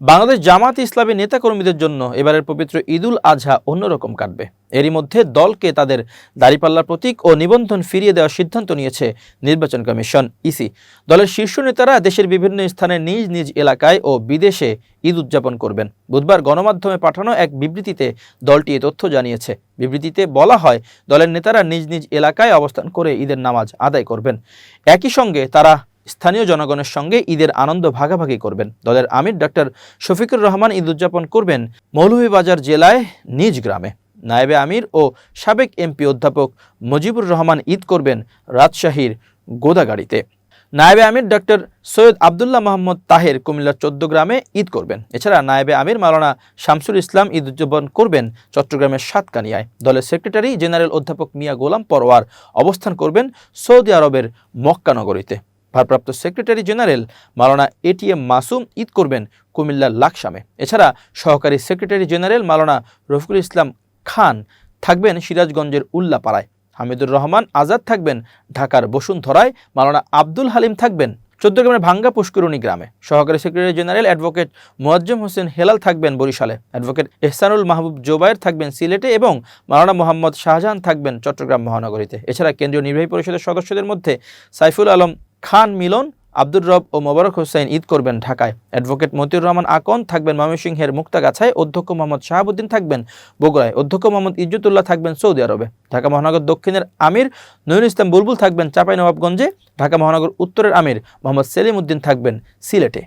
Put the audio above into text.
বাংলাদেশ জামাত ইসলামী নেতাকর্মীদের জন্য এবারের পবিত্র ঈদুল আজহা অন্যরকম কাটবে। এরই মধ্যে দলকে তাদের দাড়িপাল্লার প্রতীক ও নিবন্ধন ফিরিয়ে দেওয়ার সিদ্ধান্ত নিয়েছে নির্বাচন কমিশন, ইসি। দলের শীর্ষ নেতারা দেশের বিভিন্ন স্থানে নিজ নিজ এলাকায় ও বিদেশে ঈদ উদযাপন করবেন। বুধবার গণমাধ্যমে পাঠানো এক বিবৃতিতে দলটি এ তথ্য জানিয়েছে। বিবৃতিতে বলা হয়, দলের নেতারা নিজ নিজ এলাকায় অবস্থান করে ঈদের নামাজ আদায় করবেন। একই সঙ্গে তারা স্থানীয় জনগণের সঙ্গে ঈদের আনন্দ ভাগাভাগি করবেন। দলের আমির ডক্টর শফিকুর রহমান ঈদ উদযাপন করবেন মৌলভীবাজার জেলায় নিজ গ্রামে। নায়েবে আমির ও সাবেক এমপি অধ্যাপক মুজিবুর রহমান ঈদ করবেন রাজশাহীর গোদাগাড়িতে। নায়েবে আমির ডক্টর সৈয়দ আবদুল্লাহ মোহাম্মদ তাহের কুমিল্লার চোদ্দ গ্রামে ঈদ করবেন। এছাড়া নায়েবে আমির মালানা শামসুল ইসলাম ঈদ উদযাপন করবেন চট্টগ্রামের সাতকানিয়ায়। দলের সেক্রেটারি জেনারেল অধ্যাপক মিয়া গোলাম পরোয়ার অবস্থান করবেন সৌদি আরবের মক্কানগরীতে। ভারপ্রাপ্ত সেক্রেটারি জেনারেল মাওলানা এটিএম মাসুম ঈদ করবেন কুমিল্লার লাকসামে। এছাড়া সহকারী সেক্রেটারি জেনারেল মালানা রফিকুল ইসলাম খান থাকবেন সিরাজগঞ্জের উল্লাপাড়ায়। হামিদুর রহমান আজাদ থাকবেন ঢাকার বসুন্ধরায়। মালানা আব্দুল হালিম থাকবেন চৌদ্দগ্রামের ভাঙ্গা পুষ্করণী গ্রামে। সহকারী secretary general advocate Moazzem Hossain Helal থাকবেন বরিশালে। অ্যাডভোকেট এহসানুল মাহবুব জোবায়ের থাকবেন সিলেটে এবং মাওলানা মোহাম্মদ শাহজাহান থাকবেন চট্টগ্রাম মহানগরীতে। এছাড়া কেন্দ্রীয় নির্বাহী পরিষদের সদস্যদের মধ্যে সাইফুল আলম খান মিলন, আব্দুর রব ও মোবারক হোসেন ঈদ করবেন ঢাকায়। অ্যাডভোকেট মতিউর রহমান আকন থাকবেন ময়মনসিংহের মুক্তাগাছায়, অধ্যক্ষ মোহাম্মদ শাহাবুদ্দিন থাকবেন বগুড়ায়, অধ্যক্ষ মোহাম্মদ ইজ্জতুল্লাহ থাকবেন সৌদি আরবে। ঢাকা মহানগর দক্ষিণের আমির নয়ন ইসলাম বুলবুল থাকবেন চাঁপাইনবাবগঞ্জে। ঢাকা মহানগর উত্তরের আমির মোহাম্মদ সেলিম উদ্দিন থাকবেন সিলেটে।